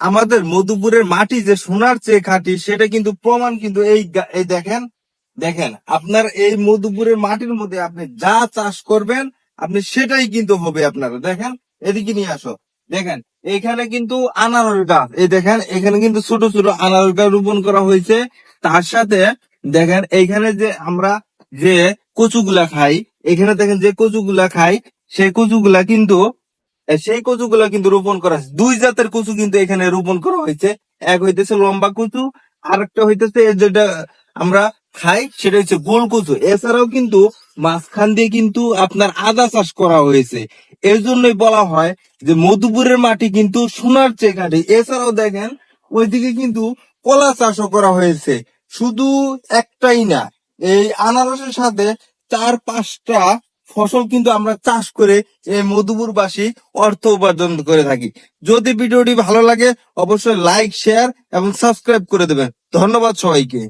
আমাদের মধুপুরের মাটি যে সোনার চেয়ে খাঁটি, সেটা কিন্তু প্রমাণ কিন্তু এই এই দেখেন দেখেন, আপনার এই মধুপুরের মাটির মধ্যে আপনি যা চাষ করবেন, আপনি সেটাই কিন্তু হবে আপনার, দেখেন, এদিকে নিয়ে আসো, দেখেন, এখানে কিন্তু আনারস গাছ এই দেখেন, এখানে কিন্তু ছোট ছোট আনারস গাছ রোপণ করা হয়েছে, তার সাথে, দেখেন, এইখানে যে আমরা যে কচুগুলা খাই, এখানে দেখেন যে কচুগুলা খাই, সেই কচুগুলা কিন্তু সেই কচুগুলা কিন্তু রোপণ করা হয়েছে। দুই জাতের কচু কিন্তু এখানে রোপণ করা হয়েছে। এক হইতেছে লম্বা কচু আর একটা হইতেছে যেটা আমরা খাই, সেটা হচ্ছে গোল কচু। এছাড়াও কিন্তু মাঝখান দিয়ে কিন্তু আপনার আদা চাষ করা হয়েছে। এই জন্যই বলা হয় যে মধুপুরের মাটি কিন্তু সোনার চেয়ে কাটে এছাড়াও দেখেন, ওইদিকে কিন্তু কলা চাষও করা হয়েছে। শুধু একটাই না, এই আনারসের সাথে চার পাঁচটা ফসল কিন্তু আমরা চাষ করে এই মধুপুরবাসী অর্থ উপার্জন করে থাকি। যদি ভিডিওটি ভালো লাগে, অবশ্যই লাইক শেয়ার এবং সাবস্ক্রাইব করে দেবেন। ধন্যবাদ সবাইকে।